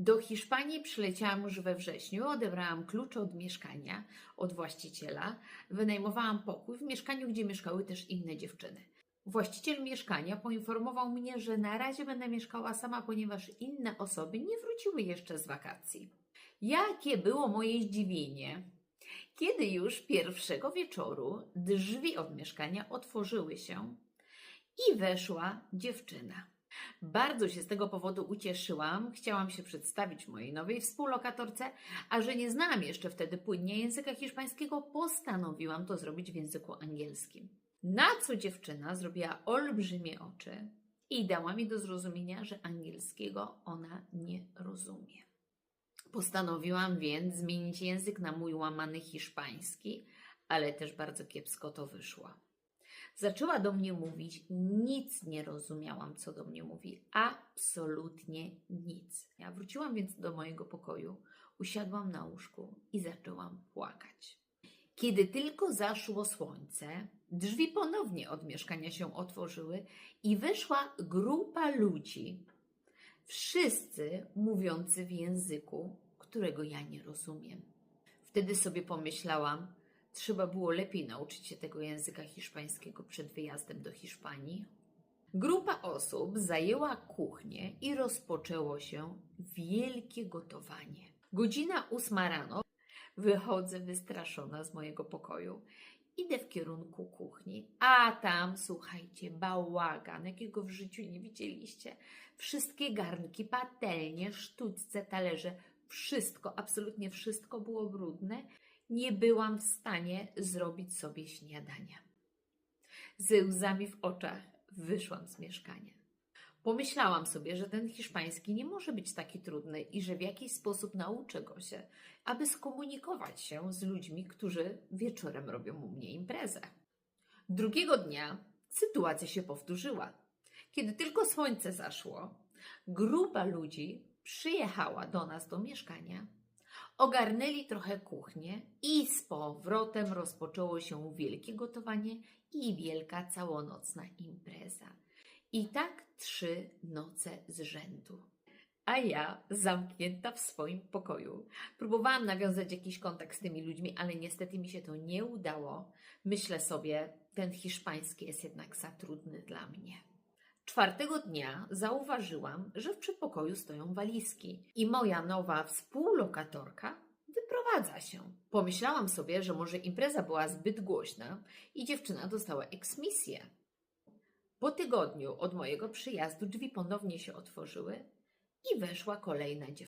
Do Hiszpanii przyleciałam już we wrześniu, odebrałam klucze od mieszkania, od właściciela, wynajmowałam pokój w mieszkaniu, gdzie mieszkały też inne dziewczyny. Właściciel mieszkania poinformował mnie, że na razie będę mieszkała sama, ponieważ inne osoby nie wróciły jeszcze z wakacji. Jakie było moje zdziwienie, kiedy już pierwszego wieczoru drzwi od mieszkania otworzyły się i weszła dziewczyna. Bardzo się z tego powodu ucieszyłam. Chciałam się przedstawić mojej nowej współlokatorce, a że nie znałam jeszcze wtedy płynnie języka hiszpańskiego, postanowiłam to zrobić w języku angielskim. Na co dziewczyna zrobiła olbrzymie oczy i dała mi do zrozumienia, że angielskiego ona nie rozumie. Postanowiłam więc zmienić język na mój łamany hiszpański, ale też bardzo kiepsko to wyszło. Zaczęła do mnie mówić, nic nie rozumiałam, co do mnie mówi, absolutnie nic. Ja wróciłam więc do mojego pokoju, usiadłam na łóżku i zaczęłam płakać. Kiedy tylko zaszło słońce, drzwi ponownie od mieszkania się otworzyły i weszła grupa ludzi, wszyscy mówiący w języku, którego ja nie rozumiem. Wtedy sobie pomyślałam, trzeba było lepiej nauczyć się tego języka hiszpańskiego przed wyjazdem do Hiszpanii. Grupa osób zajęła kuchnię i rozpoczęło się wielkie gotowanie. Godzina ósma rano wychodzę wystraszona z mojego pokoju. Idę w kierunku kuchni, a tam, słuchajcie, bałagan, jakiego w życiu nie widzieliście. Wszystkie garnki, patelnie, sztućce, talerze, wszystko, absolutnie wszystko było brudne. Nie byłam w stanie zrobić sobie śniadania. Ze łzami w oczach wyszłam z mieszkania. Pomyślałam sobie, że ten hiszpański nie może być taki trudny i że w jakiś sposób nauczę go się, aby skomunikować się z ludźmi, którzy wieczorem robią u mnie imprezę. Drugiego dnia sytuacja się powtórzyła. Kiedy tylko słońce zaszło, grupa ludzi przyjechała do nas do mieszkania, ogarnęli trochę kuchnię i z powrotem rozpoczęło się wielkie gotowanie i wielka całonocna impreza. I tak trzy noce z rzędu. A ja zamknięta w swoim pokoju. Próbowałam nawiązać jakiś kontakt z tymi ludźmi, ale niestety mi się to nie udało. Myślę sobie, ten hiszpański jest jednak za trudny dla mnie. Czwartego dnia zauważyłam, że w przedpokoju stoją walizki i moja nowa współlokatorka wyprowadza się. Pomyślałam sobie, że może impreza była zbyt głośna i dziewczyna dostała eksmisję. Po tygodniu od mojego przyjazdu drzwi ponownie się otworzyły i weszła kolejna dziewczyna.